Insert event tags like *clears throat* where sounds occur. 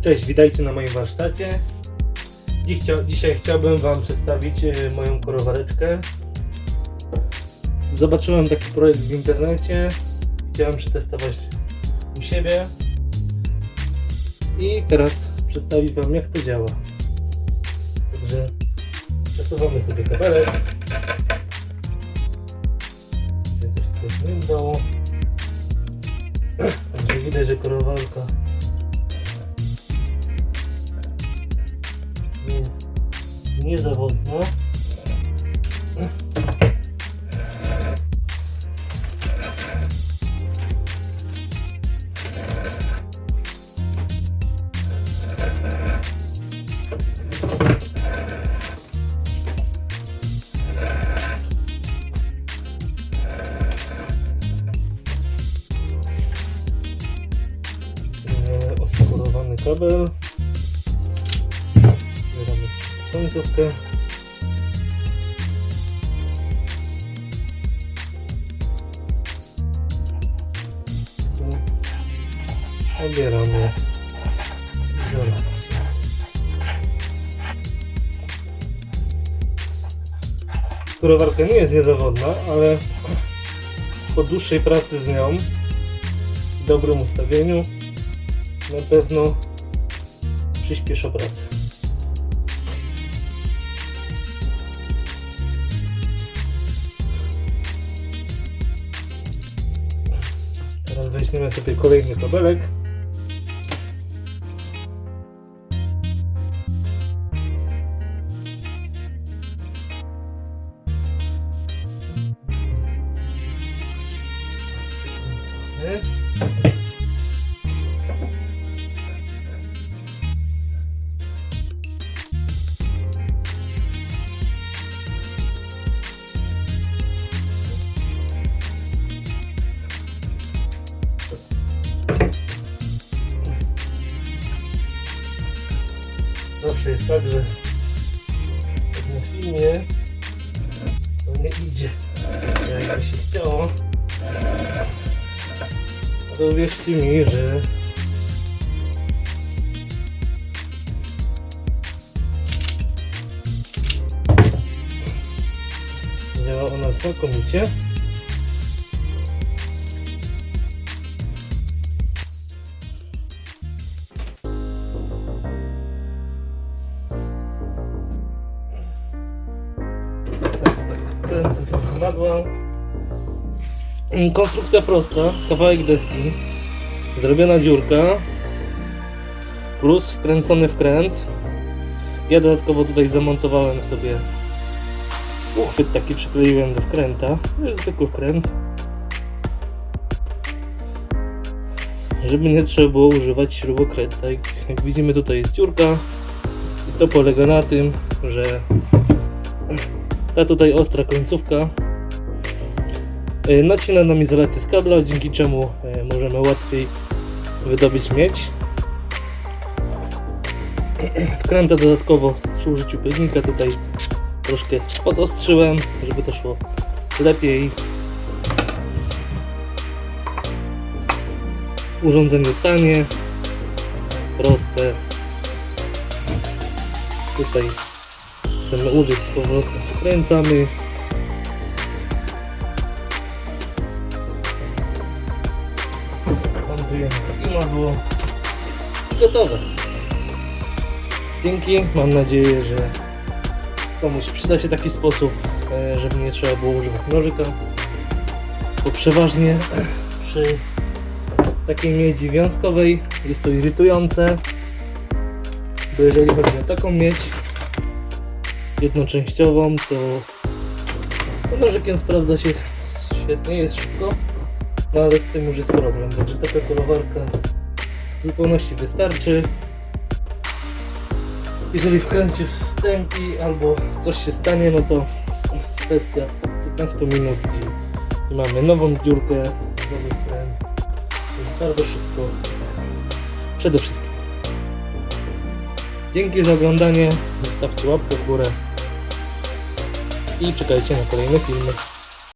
Cześć, witajcie na moim warsztacie. Dzisiaj chciałbym Wam przedstawić e, moją korowareczkę. Zobaczyłem taki projekt w internecie. Chciałem przetestować u siebie. I teraz przedstawić Wam jak to działa. Także przesuwamy sobie kabelek. Nie udało. Także widać, że korowarka niezawodna. Kabel. Końcówkę. Obieramy izolację. Kurowarka nie jest niezawodna, ale po dłuższej pracy z nią, w dobrym ustawieniu, na pewno przyspiesza pracę. Teraz weźmiemy sobie kolejny kabelek. Zawsze jest tak, że jak na filmie to nie idzie jakby się chciało. To uwierzcie mi, że działa ona znakomicie. Mm, Konstrukcja prosta, kawałek deski, zrobiona dziurka, plus wkręcony wkręt. Ja dodatkowo tutaj zamontowałem sobie uchwyt taki przykleiłem do wkręta. To jest zwykły wkręt. Żeby nie trzeba było używać śrubokręta. Jak, widzimy tutaj jest dziurka i to polega na tym, że ta tutaj ostra końcówka nacina nam izolację z kabla, dzięki czemu y, możemy łatwiej wydobyć miedź. *clears throat* Wkręta dodatkowo przy użyciu pilnika tutaj troszkę podostrzyłem, żeby to szło lepiej. Urządzenie tanie, proste. Tutaj chcemy użyć z powrotem. Wkręcamy. I madło. Gotowe. Dzięki. Mam nadzieję, że komuś przyda się taki sposób, e, żeby nie trzeba było używać nożyka. Bo przeważnie *clears throat* przy takiej miedzi wiązkowej jest to irytujące. Bo jeżeli chodzi o taką miedź, jednoczęściową, to nożykiem sprawdza się świetnie, jest szybko, no ale z tym już jest problem, także taka kolowarka w zupełności wystarczy. Jeżeli wkręcie wstępi albo coś się stanie, no to kwestia 15 minut i, mamy nową dziurkę, nowy wkręt, bardzo szybko, przede wszystkim. Dzięki za oglądanie, zostawcie łapkę w górę i czekajcie na kolejne filmy.